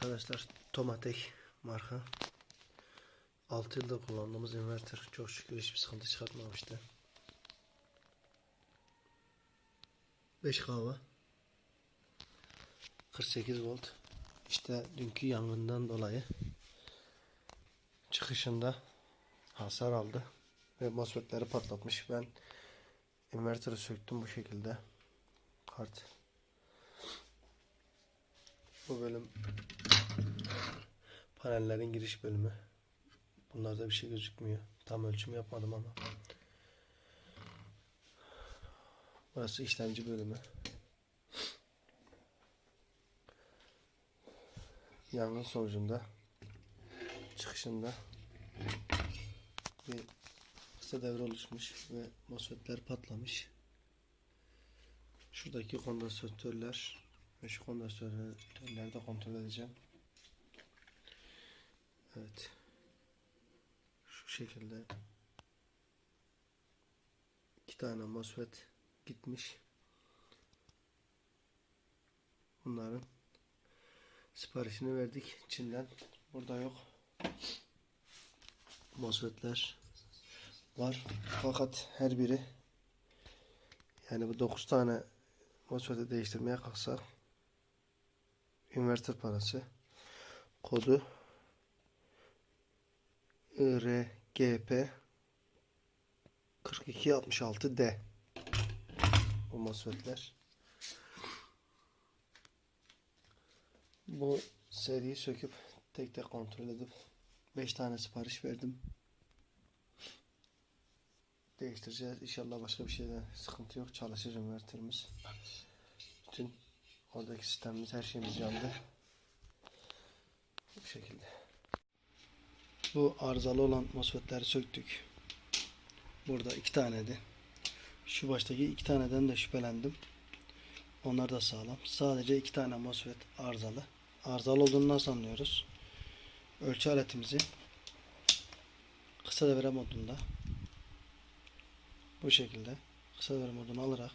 Arkadaşlar Tomatek marka 6 yıldır kullandığımız inverter çok şükür hiçbir sıkıntı çıkartmamıştı. 5 kahve 48 volt işte dünkü yangından dolayı çıkışında hasar aldı ve MOSFET'leri patlatmış. Ben inverteri söktüm bu şekilde. Kart. Bu bölüm panellerin giriş bölümü. Bunlarda bir şey gözükmüyor. Tam ölçüm yapmadım ama. Burası işlemci bölümü. Yangın sonucunda çıkışında bir kısa devre oluşmuş ve MOSFET'ler patlamış. Şuradaki kondansatörler ve şu kondansatörleri de kontrol edeceğim. Evet. Şu şekilde iki tane MOSFET gitmiş. Bunların siparişini verdik Çin'den. Burada yok. MOSFET'ler var. Fakat her biri yani bu 9 tane MOSFET'i değiştirmeye kalksak inverter parası kodu IRGP 4266D bu MOSFET'ler bu seriyi söküp tek tek kontrol edip 5 tane sipariş verdim değiştireceğiz. İnşallah başka bir şeyden sıkıntı yok. Çalışır inverterimiz. Bütün oradaki sistemimiz her şeyimiz yandı. Bu şekilde. Bu arızalı olan MOSFET'leri söktük. Burada iki taneydi. Şu baştaki iki taneden de şüphelendim. Onlar da sağlam. Sadece iki tane MOSFET arızalı. Arızalı olduğunu nasıl anlıyoruz? Ölçü aletimizi kısa devre modunda bu şekilde kısa devre modunu alarak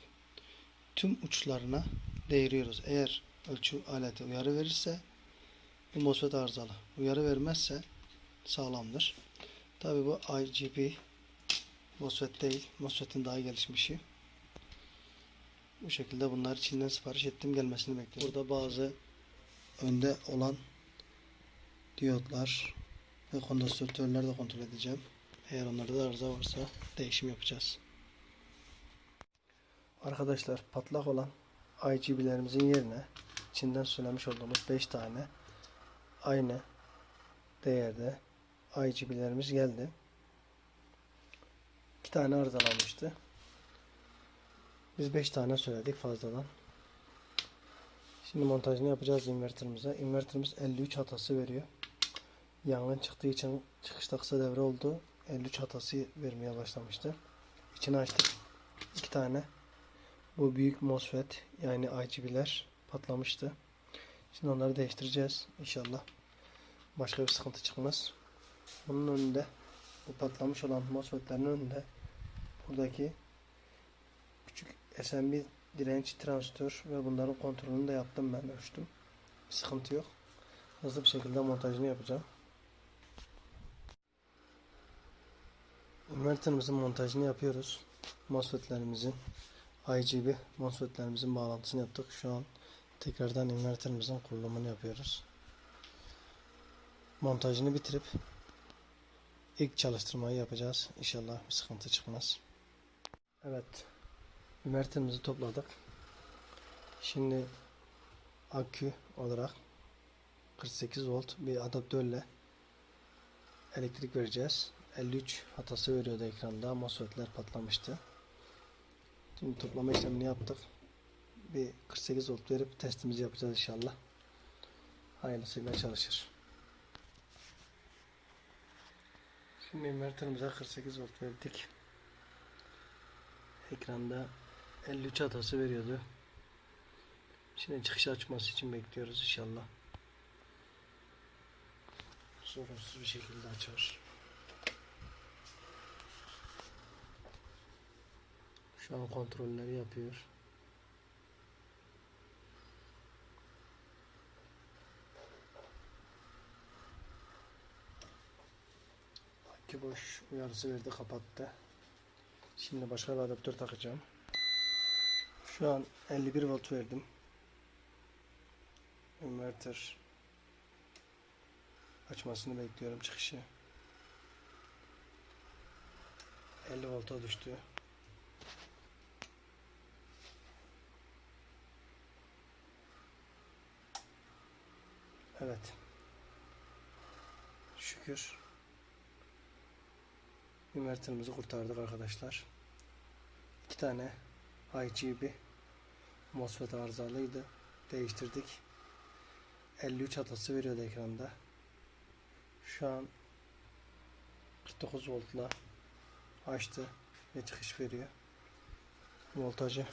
tüm uçlarına değiriyoruz. Eğer ölçü aleti uyarı verirse bu MOSFET arızalı. Uyarı vermezse sağlamdır. Tabi bu IGB MOSFET değil. MOSFET'in daha gelişmişi. Bu şekilde bunları Çin'den sipariş ettim gelmesini bekliyorum. Burada bazı önde olan diyotlar ve kondansatörler de kontrol edeceğim. Eğer onlarda da arıza varsa değişim yapacağız. Arkadaşlar patlak olan IGB'lerimizin yerine Çin'den söylemiş olduğumuz 5 tane aynı değerde IGB'lerimiz geldi. 2 tane arızalanmıştı. Biz 5 tane söyledik fazladan. Şimdi montajını yapacağız inverterimize. Inverterimiz 53 hatası veriyor. Yangın çıktığı için çıkışta kısa devre oldu. 53 hatası vermeye başlamıştı. İçini açtık. 2 tane bu büyük MOSFET yani IGB'ler patlamıştı. Şimdi onları değiştireceğiz inşallah. Başka bir sıkıntı çıkmaz. Bunun önünde bu patlamış olan MOSFET'lerin önünde buradaki küçük SMB direnç transistör ve bunların kontrolünü de yaptım ben ölçtüm. Bir sıkıntı yok. Hızlı bir şekilde montajını yapacağım. Inverterimizin montajını yapıyoruz. MOSFET'lerimizin IGB MOSFET'lerimizin bağlantısını yaptık. Şu an tekrardan inverterimizin kurulumunu yapıyoruz. Montajını bitirip ilk çalıştırmayı yapacağız. İnşallah bir sıkıntı çıkmaz. Evet. Inverterimizi topladık. Şimdi akü olarak 48 volt bir adaptörle elektrik vereceğiz. 53 hatası veriyordu ekranda. MOSFET'ler patlamıştı. Şimdi toplama işlemini yaptık. Bir 48 volt verip testimizi yapacağız inşallah. Hayırlısıyla çalışır. Şimdi inverterimize 48 volt verdik. Ekranda 53 hatası veriyordu. Şimdi çıkış açması için bekliyoruz inşallah. Sorunsuz bir şekilde açar. Şu an kontrolleri yapıyor. Ki boş uyarısı verdi kapattı. Şimdi başka bir adaptör takacağım. Şu an 51 volt verdim. Inverter açmasını bekliyorum çıkışı. 50 volta düştü. Evet. Şükür. Inverterimizi kurtardık arkadaşlar. İki tane IGB MOSFET arızalıydı. Değiştirdik. 53 hatası veriyordu ekranda. Şu an 49 voltla açtı ve çıkış veriyor. Voltajı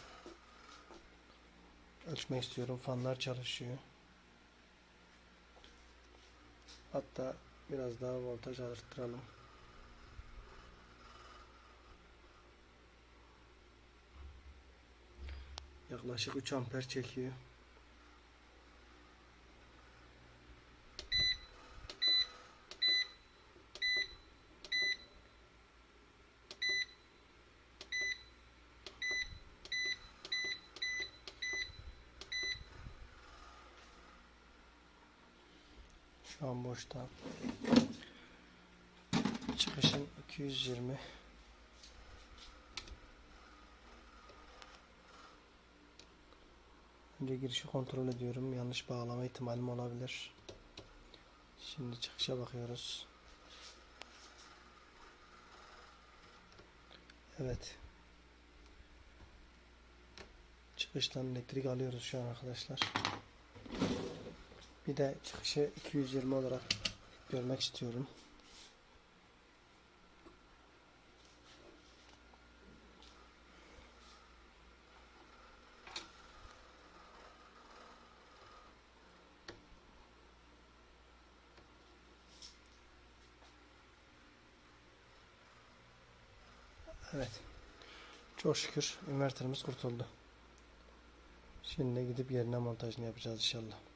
ölçmek istiyorum. Fanlar çalışıyor. Hatta biraz daha voltaj arttıralım. Yaklaşık 3 amper çekiyor. Şu an boşta. Çıkışın 220. Önce girişi kontrol ediyorum. Yanlış bağlama ihtimalim olabilir. Şimdi çıkışa bakıyoruz. Evet. Çıkıştan elektrik alıyoruz şu an arkadaşlar. Bir de çıkışı 220 olarak görmek istiyorum. Evet. Çok şükür inverterimiz kurtuldu. Şimdi gidip yerine montajını yapacağız inşallah.